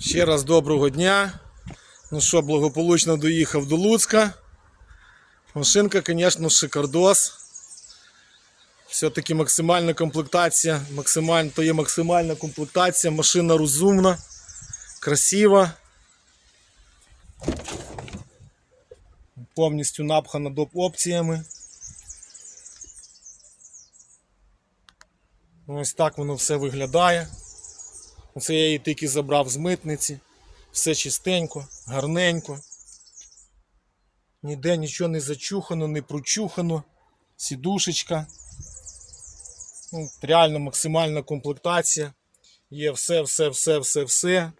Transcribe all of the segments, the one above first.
Ще раз доброго дня. Ну що, благополучно доїхав до Луцька. Машинка, звісно, шикардос. Все-таки максимальна комплектація, максималь... то є максимальна комплектація, машина розумна, красива. Повністю напхана доп опціями. Ось так воно все виглядає. Оце я її тільки забрав з митниці. Все чистенько, гарненько. Ніде нічого не зачухано, не прочухано. Сідушечка. Ну, реально максимальна комплектація. Є все, все, все, все, все.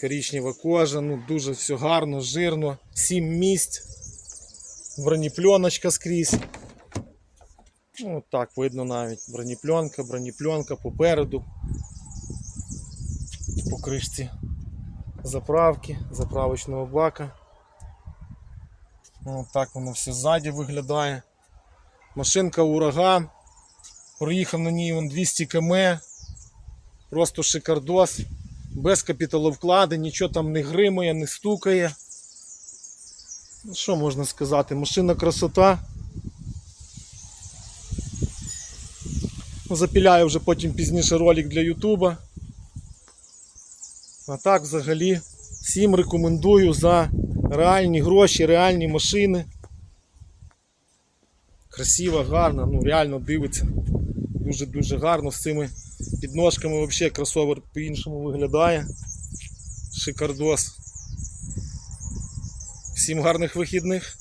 Корічнева кожа, ну дуже все гарно, жирно. Сім місць. Бронепленочка скрізь. Ну, так видно навіть бронепленка, бронепленка попереду. Кришці заправки, заправочного бака. Ну, так воно все ззаді виглядає. Машинка ураган. Проїхав на ній вон 200 км. Просто шикардос. Без капіталовкладень, нічого там не гримає, не стукає. Ну, що можна сказати? Машина красота. Запіляю вже потім пізніше ролик для Ютуба. А так взагалі всім рекомендую за реальні гроші, реальні машини. Красива, гарна, ну реально дивиться. Дуже-дуже гарно з цими підножками взагалі кросовер по-іншому виглядає. Шикардос. Всім гарних вихідних.